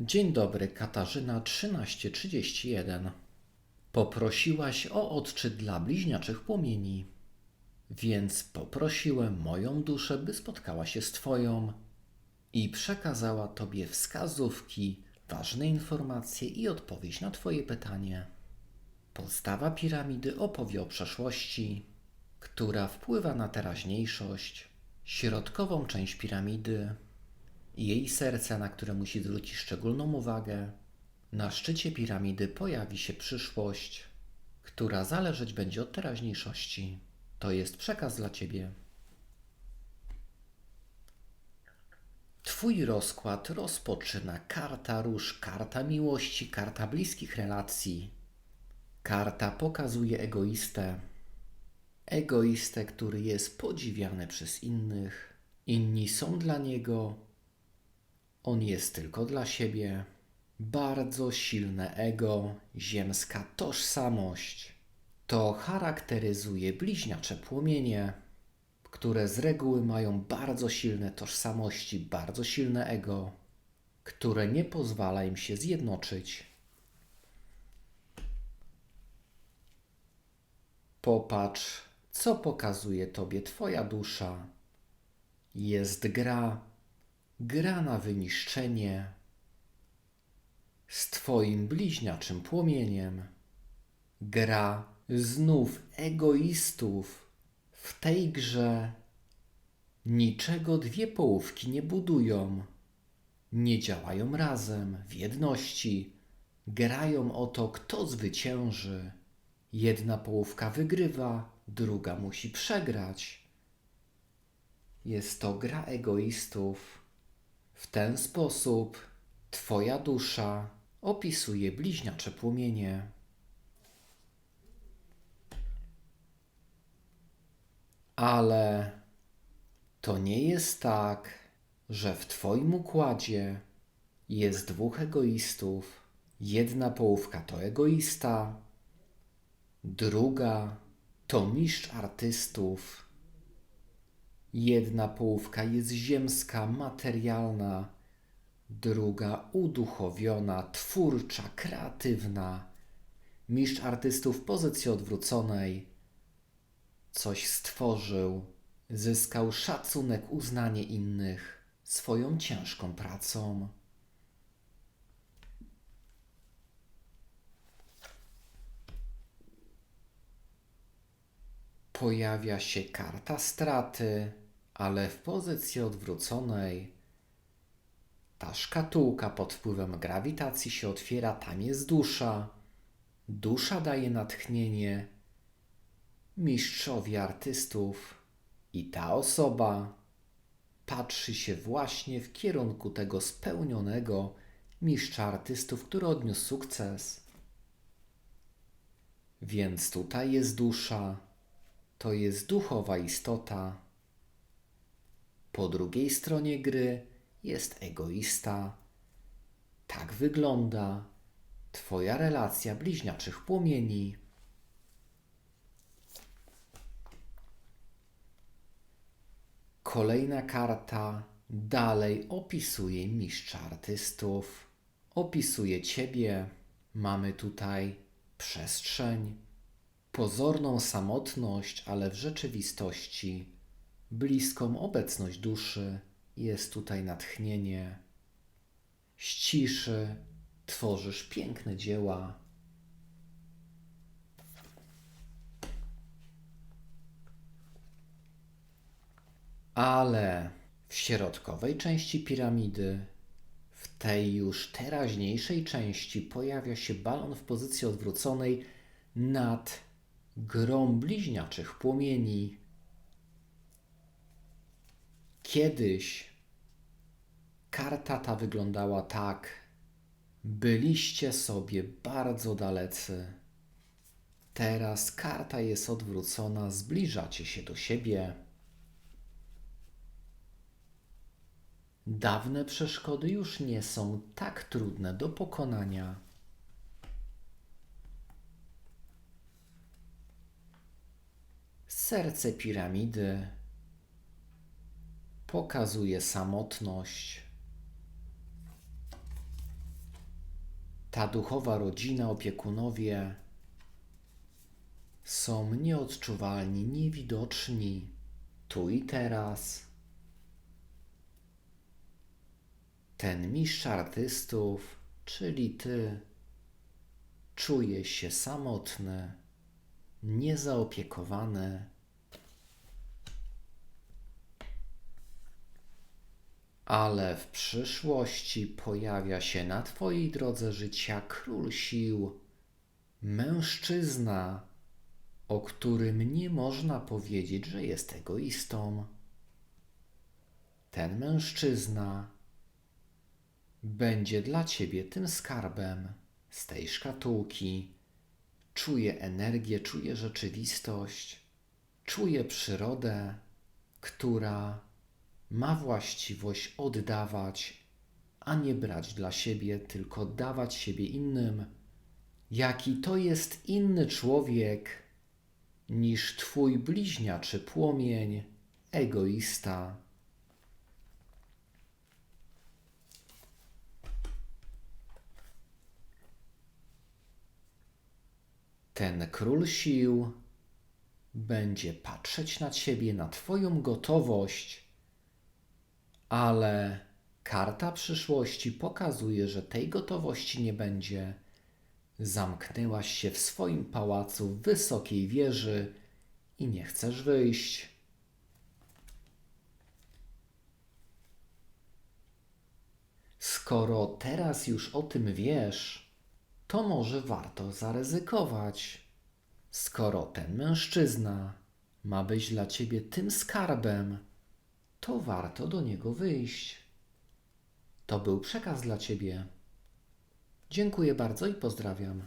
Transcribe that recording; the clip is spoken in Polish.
Dzień dobry, Katarzyna 1331. Poprosiłaś o odczyt dla bliźniaczych płomieni, więc poprosiłem moją duszę, by spotkała się z Twoją i przekazała Tobie wskazówki, ważne informacje i odpowiedź na Twoje pytanie. Podstawa piramidy opowie o przeszłości, która wpływa na teraźniejszość, środkową część piramidy, jej serce, na które musi zwrócić szczególną uwagę. Na szczycie piramidy pojawi się przyszłość, która zależeć będzie od teraźniejszości. To jest przekaz dla Ciebie. Twój rozkład rozpoczyna karta róż, karta miłości, karta bliskich relacji. Karta pokazuje egoistę. Egoistę, który jest podziwiany przez innych. Inni są dla niego. On jest tylko dla siebie. Bardzo silne ego, ziemska tożsamość. To charakteryzuje bliźniacze płomienie, które z reguły mają bardzo silne tożsamości, bardzo silne ego, które nie pozwala im się zjednoczyć. Popatrz, co pokazuje tobie Twoja dusza. Jest gra, gra na wyniszczenie z Twoim bliźniaczym płomieniem. Gra znów egoistów. W tej grze niczego dwie połówki nie budują. Nie działają razem, w jedności. Grają o to, kto zwycięży. Jedna połówka wygrywa, druga musi przegrać. Jest to gra egoistów. W ten sposób Twoja dusza opisuje bliźniacze płomienie. Ale to nie jest tak, że w Twoim układzie jest dwóch egoistów. Jedna połówka to egoista, druga to mistrz artystów. Jedna połówka jest ziemska, materialna, druga uduchowiona, twórcza, kreatywna. Mistrz artystów w pozycji odwróconej coś stworzył, zyskał szacunek, uznanie innych swoją ciężką pracą. Pojawia się karta straty, ale w pozycji odwróconej. Ta szkatułka pod wpływem grawitacji się otwiera, tam jest dusza. Dusza daje natchnienie mistrzowi artystów, i ta osoba patrzy się właśnie w kierunku tego spełnionego mistrza artystów, który odniósł sukces. Więc tutaj jest dusza, to jest duchowa istota. Po drugiej stronie gry jest egoista. Tak wygląda Twoja relacja bliźniaczych płomieni. Kolejna karta dalej opisuje mistrza artystów, opisuje Ciebie. Mamy tutaj przestrzeń, pozorną samotność, ale w rzeczywistości bliską obecność duszy. Jest tutaj natchnienie. Z ciszy tworzysz piękne dzieła. Ale w środkowej części piramidy, w tej już teraźniejszej części, pojawia się balon w pozycji odwróconej nad grą bliźniaczych płomieni. Kiedyś karta ta wyglądała tak. Byliście sobie bardzo dalecy. Teraz karta jest odwrócona, zbliżacie się do siebie. Dawne przeszkody już nie są tak trudne do pokonania. Serce piramidy pokazuje samotność. Ta duchowa rodzina, opiekunowie są nieodczuwalni, niewidoczni tu i teraz. Ten mistrz artystów, czyli ty, czuje się samotny, niezaopiekowany. Ale w przyszłości pojawia się na Twojej drodze życia król sił, mężczyzna, o którym nie można powiedzieć, że jest egoistą. Ten mężczyzna będzie dla Ciebie tym skarbem z tej szkatułki. Czuje energię, czuje rzeczywistość, czuje przyrodę, która ma właściwość oddawać, a nie brać dla siebie, tylko dawać siebie innym. Jaki to jest inny człowiek niż twój bliźniaczy płomień, egoista. Ten król sił będzie patrzeć na ciebie, na twoją gotowość, ale karta przyszłości pokazuje, że tej gotowości nie będzie. Zamknęłaś się w swoim pałacu w wysokiej wieży i nie chcesz wyjść. Skoro teraz już o tym wiesz, to może warto zaryzykować. Skoro ten mężczyzna ma być dla ciebie tym skarbem, to warto do niego wyjść. To był przekaz dla ciebie. Dziękuję bardzo i pozdrawiam.